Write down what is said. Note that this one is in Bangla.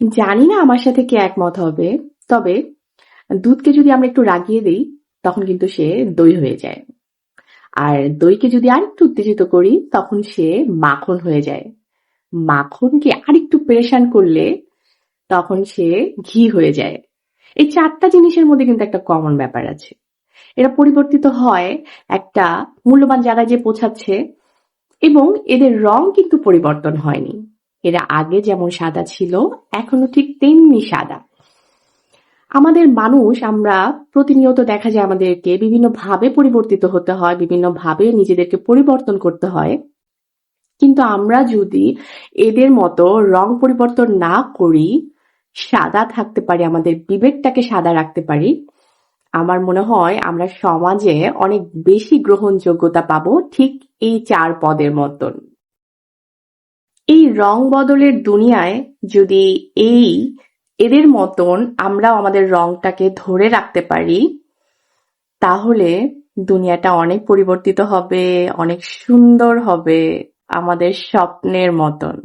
জানি না আমার সাথে কে একমত হবে, তবে দুধকে যদি আমরা একটু রাগিয়ে দিই, তখন কিন্তু সে দই হয়ে যায়। আর দইকে যদি আরেকটু উত্তেজিত করি, তখন সে মাখন হয়ে যায়। মাখনকে আরেকটু পেরেশান করলে, তখন সে ঘি হয়ে যায়। এই চারটা জিনিসের মধ্যে কিন্তু একটা কমন ব্যাপার আছে। এরা পরিবর্তিত হয় একটা মূল্যবান জায়গায় যে পৌঁছাচ্ছে, এবং এদের রং কিন্তু পরিবর্তন হয়নি। এরা আগে যেমন সাদা ছিল, এখনও ঠিক তেমনি সাদা। আমাদের মানুষ, আমরা প্রতিনিয়ত দেখা যায় আমাদেরকে বিভিন্ন ভাবে পরিবর্তিত হতে হয় বিভিন্ন ভাবে নিজেদেরকে পরিবর্তন করতে হয়। কিন্তু আমরা যদি এদের মতো রং পরিবর্তন না করি, সাদা থাকতে পারি, আমাদের বিবেকটাকে সাদা রাখতে পারি, আমার মনে হয় আমরা সমাজে অনেক বেশি গ্রহণযোগ্যতা পাবো ঠিক এই চার পদের মতন। এই রং বদলের দুনিয়ায় যদি এই, এদের মতন আমরাও আমাদের রংটাকে ধরে রাখতে পারি, তাহলে দুনিয়াটা অনেক পরিবর্তিত হবে, অনেক সুন্দর হবে আমাদের স্বপ্নের মতন।